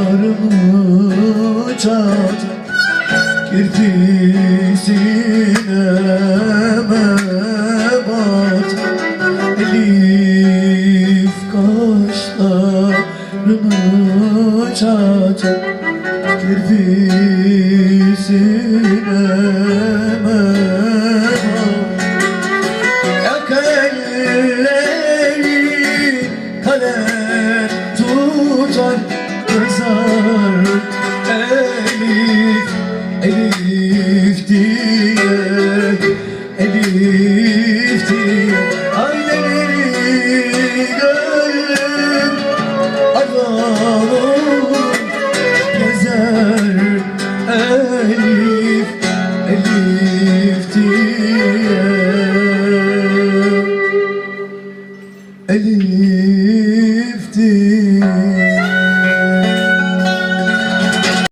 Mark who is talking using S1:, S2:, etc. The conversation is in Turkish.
S1: Bağrımı çat Girdi sineme bat Elif kaşlarını çat Girdi sineme Yak elleri kalem tutar yazar Elif, Elif diye Elif diye. Aileleri gönlüm Adam gezer. Elif, Elif diye. Elif diye.